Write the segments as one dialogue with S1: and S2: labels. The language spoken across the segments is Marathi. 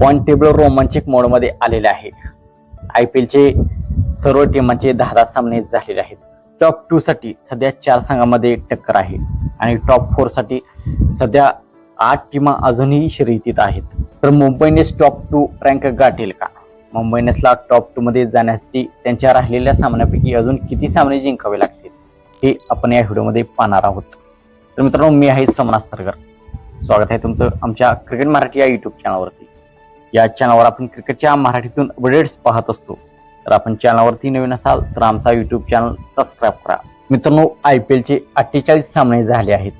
S1: पॉइंट टेबल रोमांचक मोडमध्ये आलेले आहे. आय पी एलचे सर्व टीमांचे दहा दहा सामने झालेले आहेत. टॉप टू साठी सध्या चार संघामध्ये टक्कर आहे. आणि टॉप फोरसाठी सध्या आठ टीमा अजूनही शर्यतीत आहेत. तर Mumbai Indians top two rank गाठेल का? मुंबई इंडियन्सला टॉप टू मध्ये जाण्यासाठी त्यांच्या राहिलेल्या सामन्यापैकी अजून किती सामने जिंकावे लागतील हे आपण या व्हिडिओमध्ये पाहणार आहोत. तर मित्रांनो मी आहे समनास्तरकर स्वागत आहे तुमचं आमच्या क्रिकेट मराठी या युट्यूब चॅनलवरती या चॅनलवर आपण क्रिकेटच्या मराठीतून अपडेट्स पाहत असतो. तर आपण चॅनलवरती नवीन असाल तर आमचा युट्यूब चॅनल सबस्क्राईब करा. मित्रांनो आय पी एलचे अठ्ठेचाळीस सामने झाले आहेत.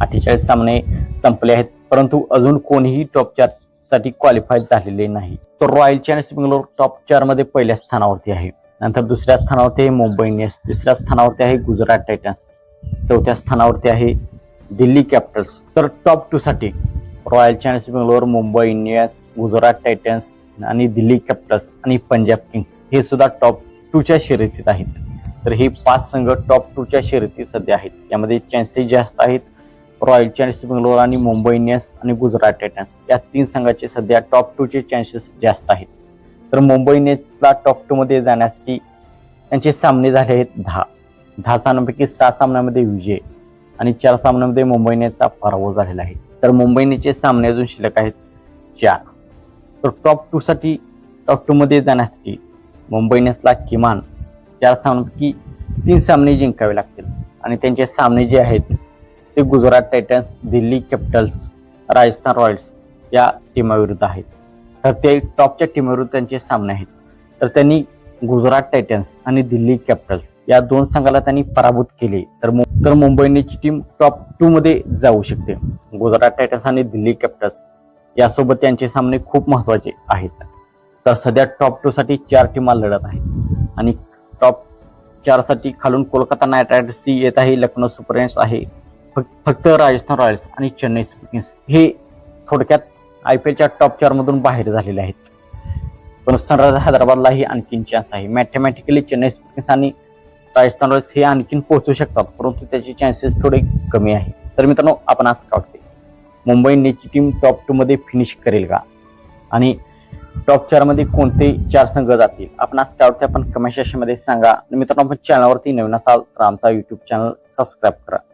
S1: अठ्ठेचाळीस सामने संपले आहेत परंतु अजून कोणीही टॉप चारसाठी क्वालिफाय झालेले नाही. तर रॉयल चॅलेंजर्स बेंगलोर टॉप चारमध्ये पहिल्या स्थानावरती आहे. नंतर दुसऱ्या स्थानावरती आहे मुंबई इंडियन्स तिसऱ्या स्थानावरती आहे गुजरात टायटन्स चौथ्या स्थानावरती आहे दिल्ली कॅपिटल्स तर टॉप टू साठी Royal Challengers Bangalore Mumbai Indians Gujarat Titans आणि दिल्ली कॅपिटल्स आणि पंजाब किंग्स हे सुद्धा टॉप टूच्या शर्यतीत आहेत. तर हे पाच संघ टॉप टूच्या शर्यतीत सध्या आहेत. यामध्ये चान्सेस जास्त आहेत रॉयल चॅलेंजर्स बेंगलोर आणि मुंबई इंडियन्स आणि गुजरात टायटन्स या तीन संघाचे सध्या टॉप टूचे चान्सेस जास्त आहेत. तर मुंबई इंडियन्सला टॉप टूमध्ये जाण्यासाठी त्यांचे सामने झाले आहेत दहा. दहा सामन्यांपैकी सहा सामन्यामध्ये विजय आणि चार सामन्यामध्ये मुंबई इंडियन्सचा पराभव झालेला आहे. तर मुंबईनेचे सामने अजून शिल्लक आहेत चार. तर टॉप टूसाठी टॉप टूमध्ये जाण्यासाठी मुंबईनेसला किमान चार सामन्यापैकी तीन सामने जिंकावे लागतील. आणि त्यांचे सामने जे आहेत ते Gujarat Titans Delhi Capitals Rajasthan Royals या टीमाविरुद्ध आहेत. तर ते टॉपच्या टीमाविरुद्ध त्यांचे सामने आहेत. तर त्यांनी गुजरात टायटन्स आणि दिल्ली कॅपिटल्स या दोन संघाला त्यांनी पराभूत केले. तर मु- तर टीम टॉप टू मध्ये जाऊ शकते. गुजरात टायटन्स आणि दिल्ली कॅपिटल्स यासोबत त्यांचे सामने खूप महत्त्वाचे आहेत. तर सध्या टॉप टू साठी चार टीमा लढत आहेत. आणि टॉप चारसाठी खालून कोलकाता नाईट रायडर्स येत आहे लखनौ सुपर जायंट्स आहे. फक्त राजस्थान रॉयल्स आणि चेन्नई सुपर किंग्स हे थोडक्यात आय पी एलच्या टॉप चार मधून बाहेर झालेले आहेत. पण सनरायझर हैदराबादलाही आणखीन चान्स आहे. मॅथमॅटिकली चेन्नई सुपर किंग्स आणि राजस्थान रॉयल्स हे आणखीन पोहोचू शकतात परंतु त्याचे चान्सेस थोडे कमी आहे तर मित्रांनो आपण असं वाटते मुंबई इंडियन्सची टीम टॉप टूमध्ये फिनिश करेल का? आणि टॉप चारमध्ये कोणते चार संघ जातील? आपण असं काय पण आपण कमेंट सेक्शनमध्ये सांगा. मित्रांनो आपण चॅनलवरती नवीन असाल तर आमचा युट्यूब चॅनल सबस्क्राईब करा.